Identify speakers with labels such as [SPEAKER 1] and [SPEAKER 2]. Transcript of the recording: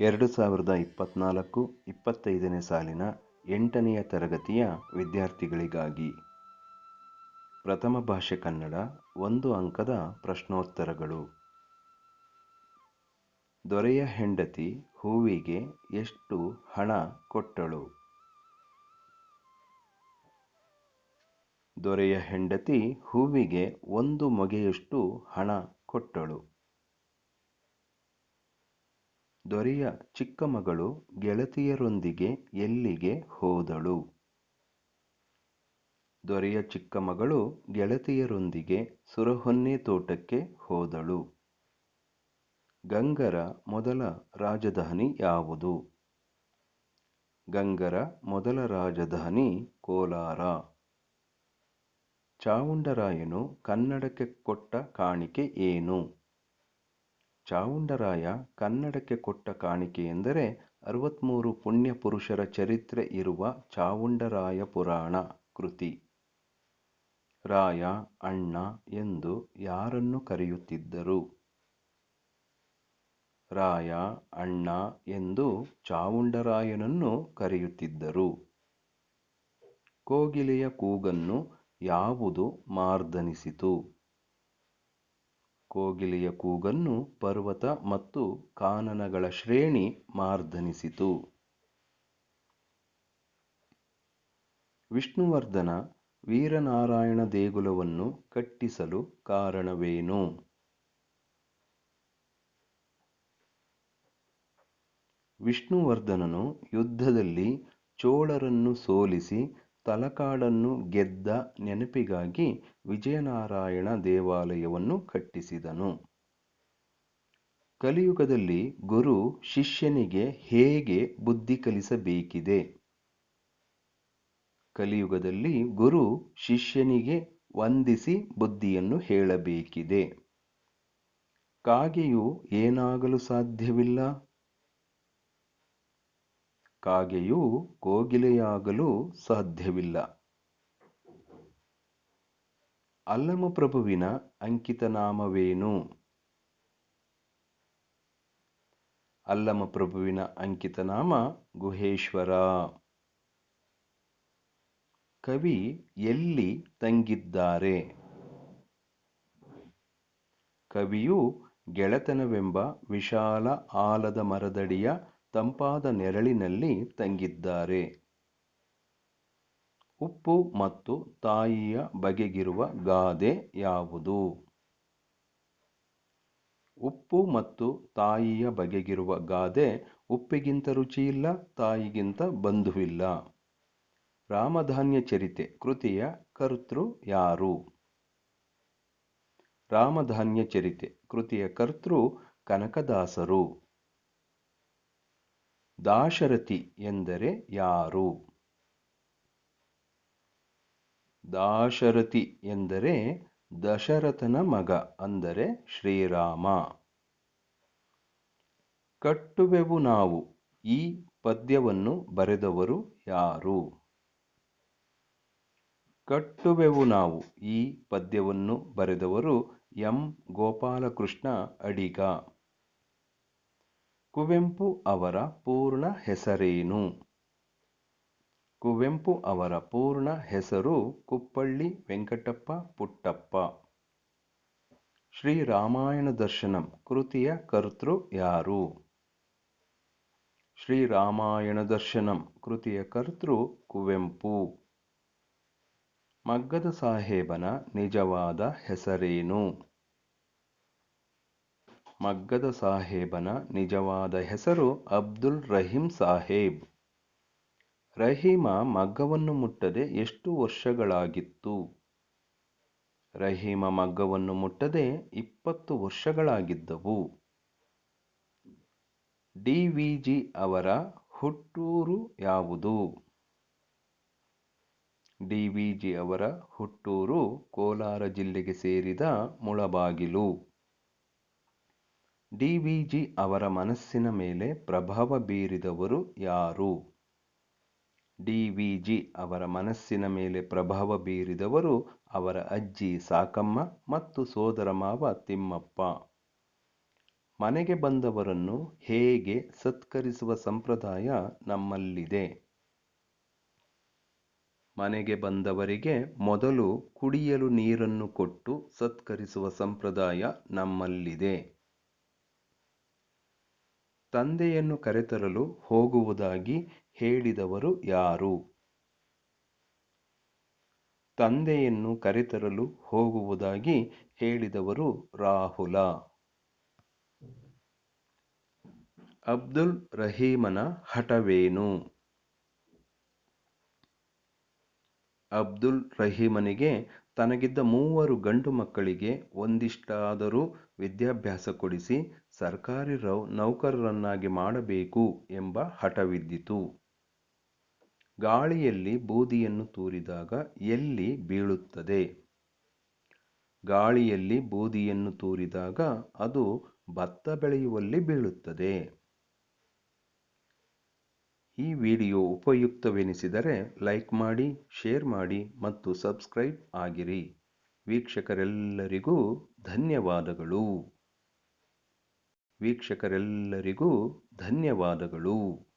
[SPEAKER 1] ಎರಡು ಸಾವಿರದ ಇಪ್ಪತ್ತ್ನಾಲ್ಕು ಇಪ್ಪತ್ತೈದನೇ ಸಾಲಿನ ಎಂಟನೆಯ ತರಗತಿಯ ವಿದ್ಯಾರ್ಥಿಗಳಿಗಾಗಿ. ಪ್ರಥಮ ಭಾಷೆ ಕನ್ನಡ, ಒಂದು ಅಂಕದ ಪ್ರಶ್ನೋತ್ತರಗಳು. ದೊರೆಯ ಹೆಂಡತಿ ಹೂವಿಗೆ ಎಷ್ಟು ಹಣ ಕೊಟ್ಟಳು? ದೊರೆಯ ಹೆಂಡತಿ ಹೂವಿಗೆ ಒಂದು ಮೊಗೆಯಷ್ಟು ಹಣ ಕೊಟ್ಟಳು. ದೊರೆಯ ಚಿಕ್ಕ ಮಗಳು ಗೆಳತಿಯರೊಂದಿಗೆ ಎಲ್ಲಿಗೆ ಹೋದಳು? ದೊರೆಯ ಚಿಕ್ಕ ಮಗಳು ಗೆಳತಿಯರೊಂದಿಗೆ ಸುರಹೊನ್ನೆ ತೋಟಕ್ಕೆ ಹೋದಳು. ಗಂಗರ ಮೊದಲ ರಾಜಧಾನಿ ಯಾವುದು? ಗಂಗರ ಮೊದಲ ರಾಜಧಾನಿ ಕೋಲಾರ. ಚಾವುಂಡರಾಯನು ಕನ್ನಡಕ್ಕೆ ಕೊಟ್ಟ ಕಾಣಿಕೆ ಏನು? ಚಾವುಂಡರಾಯ ಕನ್ನಡಕ್ಕೆ ಕೊಟ್ಟ ಕಾಣಿಕೆ ಎಂದರೆ ಪುಣ್ಯ ಪುರುಷರ ಚರಿತ್ರೆ ಇರುವ ಚಾವುಂಡರಾಯ ಪುರಾಣ ಕೃತಿ. ರಾಯ, ಅಣ್ಣ ಎಂದು ಯಾರನ್ನು ಕರೆಯುತ್ತಿದ್ದರು? ರಾಯ, ಅಣ್ಣ ಎಂದು ಚಾವುಂಡರಾಯನನ್ನು ಕರೆಯುತ್ತಿದ್ದರು. ಕೋಗಿಲೆಯ ಕೂಗನ್ನು ಯಾವುದು ಮಾರ್ದನಿಸಿತು? ಕೋಗಿಲೆಯ ಕೂಗನ್ನು ಪರ್ವತ ಮತ್ತು ಕಾನನಗಳ ಶ್ರೇಣಿ ಮಾರ್ದನಿಸಿತು ವಿಷ್ಣುವರ್ಧನ ವೀರನಾರಾಯಣ ದೇಗುಲವನ್ನು ಕಟ್ಟಿಸಲು ಕಾರಣವೇನು? ವಿಷ್ಣುವರ್ಧನನು ಯುದ್ಧದಲ್ಲಿ ಚೋಳರನ್ನು ಸೋಲಿಸಿ ತಲಕಾಡನ್ನು ಗೆದ್ದ ನೆನಪಿಗಾಗಿ ವಿಜಯನಾರಾಯಣ ದೇವಾಲಯವನ್ನು ಕಟ್ಟಿಸಿದನು. ಕಲಿಯುಗದಲ್ಲಿ ಗುರು ಶಿಷ್ಯನಿಗೆ ಹೇಗೆ ಬುದ್ಧಿ ಕಲಿಸಬೇಕಿದೆ? ಕಲಿಯುಗದಲ್ಲಿ ಗುರು ಶಿಷ್ಯನಿಗೆ ವಂದಿಸಿ ಬುದ್ಧಿಯನ್ನು ಹೇಳಬೇಕಿದೆ. ಕಾಗೆಯು ಏನಾಗಲು ಸಾಧ್ಯವಿಲ್ಲ? ಕಾಗೆಯು ಕೋಗಿಲೆಯಾಗಲು ಸಾಧ್ಯವಿಲ್ಲ. ಅಲ್ಲಮಪ್ರಭುವಿನ ಅಂಕಿತನಾಮವೇನು? ಅಲ್ಲಮಪ್ರಭುವಿನ ಅಂಕಿತನಾಮ ಗುಹೇಶ್ವರ. ಕವಿ ಎಲ್ಲಿ ತಂಗಿದ್ದಾರೆ? ಕವಿಯು ಗೆಳೆತನವೆಂಬ ವಿಶಾಲ ಆಲದ ಮರದಡಿಯ ತಂಪಾದ ನೆರಳಿನಲ್ಲಿ ತಂಗಿದ್ದಾರೆ. ಉಪ್ಪು ಮತ್ತು ತಾಯಿಯ ಬಗೆಗಿರುವ ಗಾದೆ ಯಾವುದು? ಉಪ್ಪು ಮತ್ತು ತಾಯಿಯ ಬಗೆಗಿರುವ ಗಾದೆ ಉಪ್ಪಿಗಿಂತ ರುಚಿಯಿಲ್ಲ, ತಾಯಿಗಿಂತ ಬಂಧುವಿಲ್ಲ. ರಾಮಧಾನ್ಯ ಚರಿತೆ ಕೃತಿಯ ಕರ್ತೃ ಯಾರು? ರಾಮಧಾನ್ಯ ಚರಿತೆ ಕೃತಿಯ ಕರ್ತೃ ಕನಕದಾಸರು. ದಾಶರಥಿ ಎಂದರೆ ಯಾರು? ದಾಶರಥಿ ಎಂದರೆ ದಶರಥನ ಮಗ ಅಂದರೆ ಶ್ರೀರಾಮ. ಕಟ್ಟುವೆವು ನಾವು, ಈ ಪದ್ಯವನ್ನು ಬರೆದವರು ಯಾರು? ಕಟ್ಟುವೆವು ನಾವು, ಈ ಪದ್ಯವನ್ನು ಬರೆದವರು ಎಂ. ಗೋಪಾಲಕೃಷ್ಣ ಅಡಿಗ. ಕುವೆಂಪು ಅವರ ಪೂರ್ಣ ಹೆಸರೇನು? ಕುವೆಂಪು ಅವರ ಪೂರ್ಣ ಹೆಸರು ಕುಪ್ಪಳ್ಳಿ ವೆಂಕಟಪ್ಪ ಪುಟ್ಟಪ್ಪ. ಶ್ರೀರಾಮಾಯಣ ದರ್ಶನಂ ಕೃತಿಯ ಕರ್ತೃ ಯಾರು? ಶ್ರೀರಾಮಾಯಣ ದರ್ಶನಂ ಕೃತಿಯ ಕರ್ತೃ ಕುವೆಂಪು. ಮಗ್ಗದ ಸಾಹೇಬನ ನಿಜವಾದ ಹೆಸರೇನು? ಮಗ್ಗದ ಸಾಹೇಬನ ನಿಜವಾದ ಹೆಸರು ಅಬ್ದುಲ್ ರಹೀಂ ಸಾಹೇಬ್. ರಹೀಮ ಮಗ್ಗವನ್ನು ಮುಟ್ಟದೆ ಎಷ್ಟು ವರ್ಷಗಳಾಗಿತ್ತು? ರಹೀಮ ಮಗ್ಗವನ್ನು ಮುಟ್ಟದೆ ಇಪ್ಪತ್ತು ವರ್ಷಗಳಾಗಿದ್ದವು. ಡಿ ವಿ ಜಿ ಅವರ ಹುಟ್ಟೂರು ಯಾವುದು? ಡಿ ವಿ ಜಿ ಅವರ ಹುಟ್ಟೂರು ಕೋಲಾರ ಜಿಲ್ಲೆಗೆ ಸೇರಿದ ಮುಳಬಾಗಿಲು. ಡಿ ವಿ ಜಿ ಅವರ ಮನಸ್ಸಿನ ಮೇಲೆ ಪ್ರಭಾವ ಬೀರಿದವರು ಯಾರು? ಡಿ ವಿ ಜಿ ಅವರ ಮನಸ್ಸಿನ ಮೇಲೆ ಪ್ರಭಾವ ಬೀರಿದವರು ಅವರ ಅಜ್ಜಿ ಸಾಕಮ್ಮ ಮತ್ತು ಸೋದರ ಮಾವ ತಿಮ್ಮಪ್ಪ. ಮನೆಗೆ ಬಂದವರನ್ನು ಹೇಗೆ ಸತ್ಕರಿಸುವ ಸಂಪ್ರದಾಯ ನಮ್ಮಲ್ಲಿದೆ. ಮನೆಗೆ ಬಂದವರಿಗೆ ಮೊದಲು ಕುಡಿಯಲು ನೀರನ್ನು ಕೊಟ್ಟು ಸತ್ಕರಿಸುವ ಸಂಪ್ರದಾಯ ನಮ್ಮಲ್ಲಿದೆ. ತಂದೆಯನ್ನು ಕರೆತರಲು ಹೋಗುವುದಾಗಿ ಹೇಳಿದವರು ಯಾರು? ತಂದೆಯನ್ನು ಕರೆತರಲು ಹೋಗುವುದಾಗಿ ಹೇಳಿದವರು ರಾಹುಲ. ಅಬ್ದುಲ್ ರಹೀಮನ ಹಠವೇನು? ಅಬ್ದುಲ್ ರಹೀಮನಿಗೆ ತನಗಿದ್ದ ಮೂವರು ಗಂಡು ಮಕ್ಕಳಿಗೆ ಒಂದಿಷ್ಟಾದರೂ ವಿದ್ಯಾಭ್ಯಾಸ ಕೊಡಿಸಿ ಸರ್ಕಾರಿ ನೌಕರರನ್ನಾಗಿ ಮಾಡಬೇಕು ಎಂಬ ಹಠವಿದ್ದಿತು. ಗಾಳಿಯಲ್ಲಿ ಬೂದಿಯನ್ನು ತೂರಿದಾಗ ಎಲ್ಲಿ ಬೀಳುತ್ತದೆ? ಗಾಳಿಯಲ್ಲಿ ಬೂದಿಯನ್ನು ತೂರಿದಾಗ ಅದು ಭತ್ತ ಬೆಳೆಯುವಲ್ಲಿ ಬೀಳುತ್ತದೆ. ಈ ವಿಡಿಯೋ ಉಪಯುಕ್ತವೆನಿಸಿದರೆ ಲೈಕ್ ಮಾಡಿ, ಶೇರ್ ಮಾಡಿ ಮತ್ತು ಸಬ್ಸ್ಕ್ರೈಬ್ ಆಗಿರಿ. ವೀಕ್ಷಕರೆಲ್ಲರಿಗೂ ಧನ್ಯವಾದಗಳು. ವೀಕ್ಷಕರೆಲ್ಲರಿಗೂ ಧನ್ಯವಾದಗಳು.